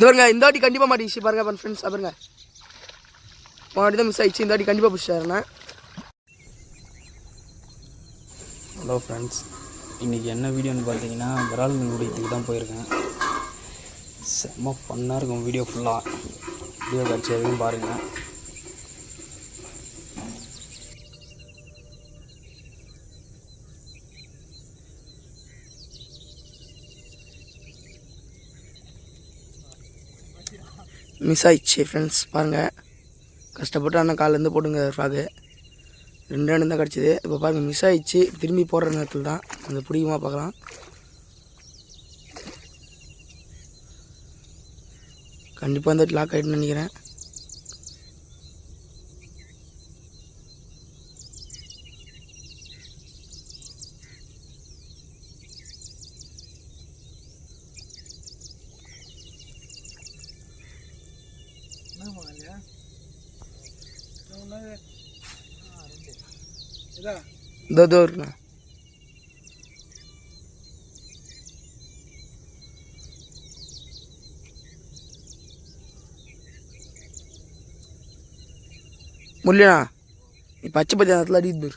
இது பாருங்க இந்த வாட்டி கண்டிப்பாக மாட்டிச்சு பாருங்க ஃப்ரெண்ட்ஸ் பாருங்க. மாட்டி தான் மிஸ் ஆயிடுச்சு. இந்த வாட்டி கண்டிப்பாக பிடிச்சாருண்ணே ஹலோ ஃப்ரெண்ட்ஸ் இன்றைக்கி என்ன வீடியோன்னு பார்த்தீங்கன்னா விரால் மீன் பிடிக்கிறதுக்கு தான் போயிருக்கேன். செம்ம பண்ணாக இருக்கும் வீடியோ ஃபுல்லாக வீடியோ காட்சி எதுவும் பாருங்கள் மிஸ் ஆயிடுச்சு ஃப்ரெண்ட்ஸ் பாருங்கள் கஷ்டப்பட்டு அண்ணன் காலேருந்து போட்டுங்க ஃப்ராகு ரெண்டு ரெண்டு தான் கிடச்சிது. இப்போ பாருங்கள் மிஸ் ஆயிடுச்சு. திரும்பி போடுற நேரத்தில் தான். அந்த பிடிக்குமா பார்க்கலாம். கண்டிப்பாக இந்த லாக் ஆகிட்டுன்னு நினைக்கிறேன். இதோ இதோ இருக்குண்ணா முல்லைண்ணா நீ பச்சை பச்சை நேரத்தில் அடிக்குது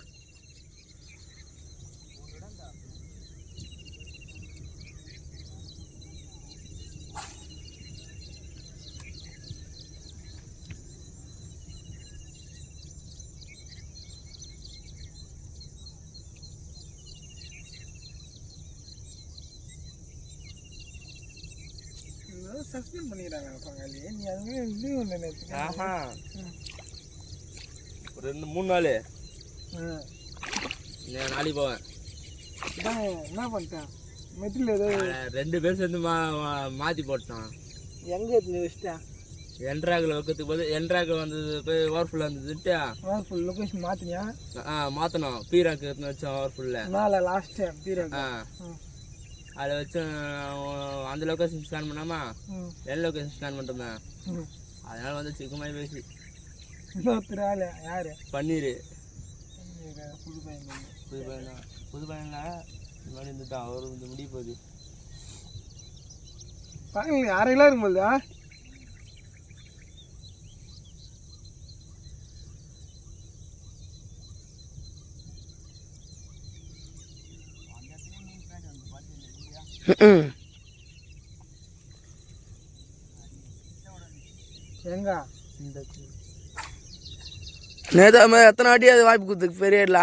சஸ்பெண்ட் பண்ணிடுறாங்க பங்காளி. நீ அதுவே லீவ் ஒன்று ஆஹா. ஒரு ரெண்டு மூணு நாள். நான் நாளைக்கு போவேன். என்ன பண்ணிட்டேன்? மெட்டில் ஏதோ ரெண்டு பேர் சேர்ந்து மா மா- மாத்தி போட்டான். எங்கே எடுத்து வச்சிட்டேன்? என்ட்ராக்கில் வைக்கிறதுக்கு போது என்ட்ராக்கு வந்தது போய் ஓவர்ஃபுல் வந்ததுட்டு ஃபுல் லொக்கேஷன் மாற்றினியா ஆ மாற்றணும் பீராக்கு எடுத்துன்னு வச்சோம் ஓவர்ஃபுல்ல மேலே லாஸ்ட் டைம் ஆ. அதை வச்சு அந்த லொக்கேஷன் ஸ்கேன் பண்ணாமா? என் லொக்கேஷன் ஸ்கேன் ம். அதனால வந்து சிக்கமாய் பேசி. இன்னொருத்தர் ஆள் யார்? பன்னீர். புது பையன் புது பையன் தான். புது பையன்ல இந்த மாதிரி இருந்துட்டான். அவர் வந்து முடிய போகுது பாருங்க அரை கிலோ மாதிரி எத்தனை வாட்டி அது வாய்ப்பு கொடுத்துருக்கு பெரிய இடல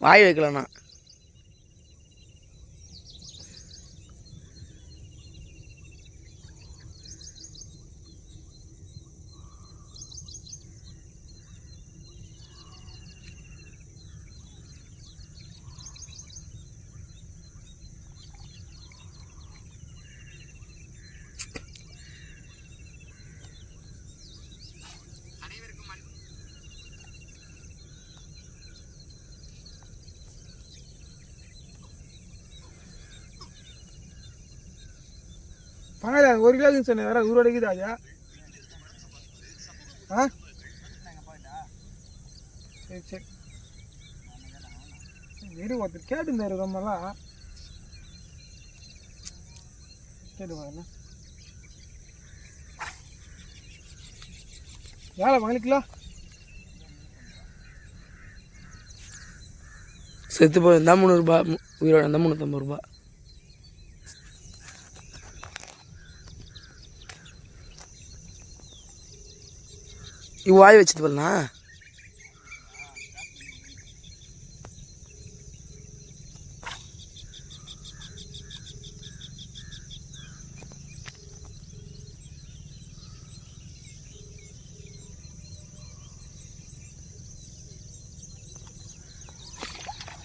வாய் வைக்கலண்ணா. பணம் ஒரு கிலோ சொன்னேன் வேற ஊரோட இருக்குது ஆ? சரி சரி. இரு ஒருத்தர் கேட்டுருந்தாரு ரொம்பலாம். கேட்டு பாருங்க. வேலை வாங்கிக்கலாம் கிலோ செத்து போய் இருந்தால் முந்நூறுபா உயிரோட இருந்தால் முந்நூற்றம்பது ரூபா. இவ் வாய் வச்சது போலண்ணா.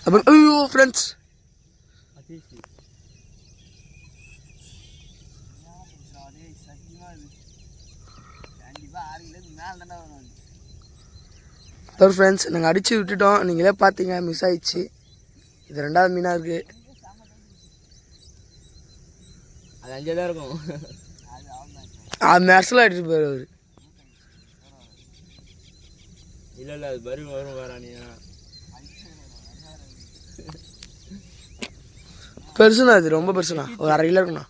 அப்புறம் ஐயோ ஃப்ரெண்ட்ஸ் அதிசி ஒரு ஃப்ரெண்ட்ஸ் நாங்கள் அடித்து விட்டுட்டோம். நீங்களே பார்த்தீங்க மிஸ் ஆயிடுச்சு. இது ரெண்டாவது மீனாக இருக்குது அது அஞ்சே தான் இருக்கும். அது மெர்சலாக எடுத்துகிட்டு போயிரு அவர். இல்லை இல்லை அது வரும் வரும் வரானே பெருசுண்ணா அது ரொம்ப பெருசுண்ணா. ஒரு அரை கிலோ இருக்குண்ணா.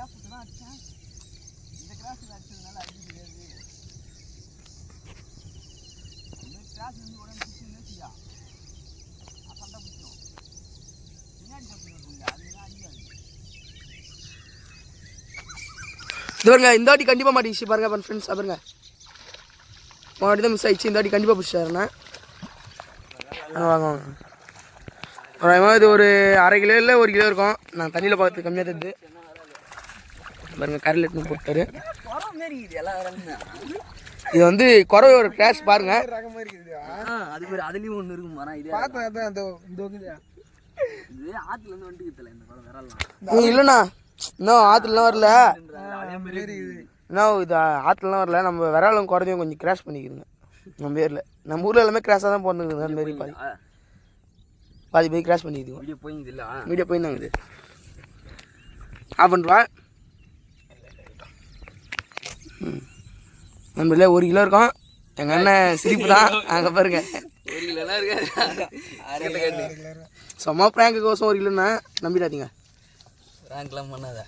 கேப் தான் அடித்தேன் இந்த கிராஸில் அடித்ததுனால அடிக்க தெரியாது கிராஸ் வந்து உடனே சுற்றி நேசியா சண்டை பிடிச்சிடும் பின்னாடி சப்பி அதுதான் அடிக்காது இது பாருங்க இந்த வாட்டி கண்டிப்பாக மாட்டிச்சு பாருங்க அப்புறம் ஃப்ரெண்ட்ஸ் பாருங்க முன்னாடி தான் மிஸ் ஆயிடுச்சு இந்த வாட்டி கண்டிப்பாக பிடிச்சிட்டாருண்ணா வாங்க வாங்க இது ஒரு அரை கிலோ இல்லை ஒரு கிலோ இருக்கும் நான் தண்ணியில் பார்த்து கம்மியாக தெரிஞ்சு பாருங்க கரையில் எடுத்துன்னு போட்டாரு. இது வந்து குறவையோட கிராஷ் பாருங்க. மாதிரி அது பேர் அதுலேயும் ஒன்று இருக்கும் மரம் இது பார்த்தேன் அதான் அந்த இந்த இருக்குது இது ஆற்றுலேருந்து வந்துட்டு தெரியல இந்த குளம் விரலாம் ம், இல்லைண்ணா. இன்னும் ஆற்றுலாம் வரல. மாரி இன்னும் இது ஆற்றுலாம் வரல. நம்ம விராலும் குறைஞ்சும் கொஞ்சம் கிராஷ் பண்ணிக்கிறோங்க நம்ம ஏரில் நம்ம ஊரில் எல்லாமே கிராஷாக தான் போட்டுருக்குது அந்த மாதிரி பாதி. பாதி போய் கிராஷ் பண்ணிக்குதுங்க. வீடியோ போயிங்க இல்லை. வீடியோ போயிருந்தாங்க இது. ஆஃப் பண்ணுவா நம்மள ஒரு கிலோ இருக்கும். எங்கள் அண்ணன் சிரிப்பு தான் அங்கே பாருங்க. ஒரு கிலோலாம் இருக்காது. சும்மா ப்ராங்க்கு கோசம் ஒரு கிலோண்ணா நம்பிடாதீங்க. ரேங்க்லாம் பண்ணாத.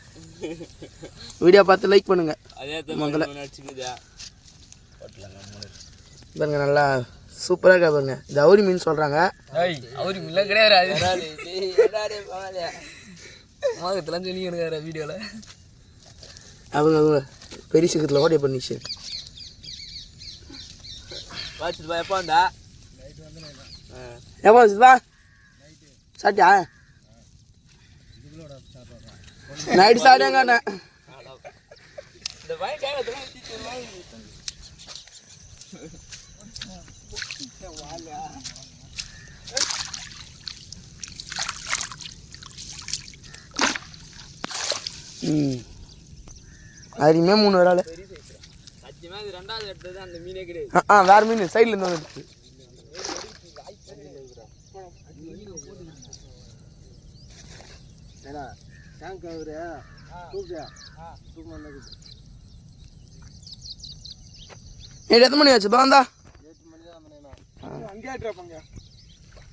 வீடியோ பார்த்து லைக் பண்ணுங்க. அதே முதல்ல. நடிச்சுக்குதா பாருங்க நல்லா சூப்பராக இருக்கா பாருங்க. இது அவுரி மீன் சொல்கிறாங்க அவரு மில்ல கிடையாது. மோகத்தெல்லாம் சொல்லி எனக்கு வீடியோவில் அவங்க அவங்க பெரிய சீக்கிரத்தில் ஓடிய பண்ணிச்சு பா எப்போ வந்தா? எப்போ சிவா சாப்பிட்டியா? நைட்டு சாப்பிட்டாங்க ம். அதுமே மூணு கிடையாது ஆ வேறு மீன் சைடில் இருந்து நைட்டு எத்தனை மணி ஆச்சு? பாந்தா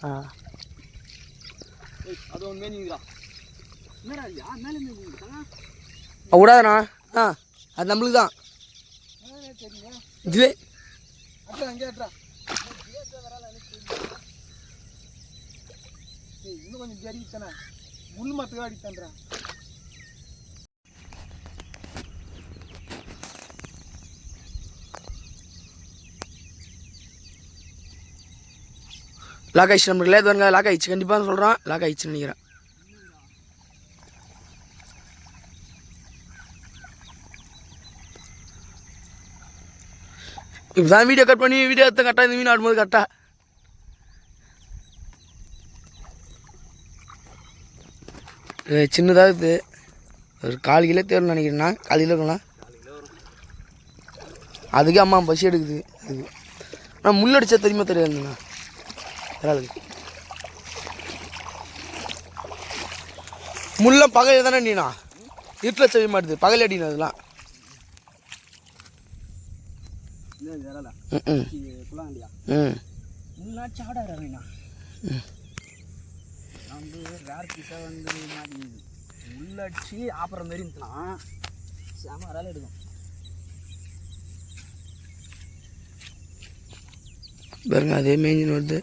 ஆ. அது ஒன்று மேலே மேனிங்கிறான் விடாதண்ணா. ஆ அது நம்மளுக்கு தான். இதுவே. அட்ரா இன்னும் கொஞ்சம் ஜரித்தானே முள் மரத்துக்கு அடித்தான்றா லாக் ஆயிடுச்சு நம்மளுக்கு. இது பாருங்க லாக் ஆயிடுச்சு. கண்டிப்பாக சொல்கிறோம் லாக் ஆயிடுச்சுன்னு நினைக்கிறேன். இப்போ தான் வீடியோ கட் பண்ணி வீடியோ எடுத்து கரெக்டாக இந்த மீன் ஆடும்போது கரெக்டாக இது சின்னதாக இருக்குது ஒரு கால் கிலோ தேர்வு நினைக்கிறேண்ணா கால் கிலோ இருக்கலாம் அதுக்கே அம்மா பசி எடுக்குது. அதுக்கு ஆனால் முள்ளடிச்சா தெரியுமா தெரியாதுண்ணா? தெரியாது முள்ளம் பகல் தானே நீனா இருட்டில் செய்ய மாட்டுது. பகல் அடினா அதெல்லாம் இல்லை விரலா ம் ம் குளாண்டியா ம் முன்னாச்சு ஆடாரு அவனா நான் வந்து ரேர் பீஸாக வந்து மாட்டிங்குது உள்ளடிச்சு ஆப்புற மாரி இருந்துச்சுன்னா செம விரல் எடுக்கும். பாருங்க அதே மேஞ்சின்னு வருது.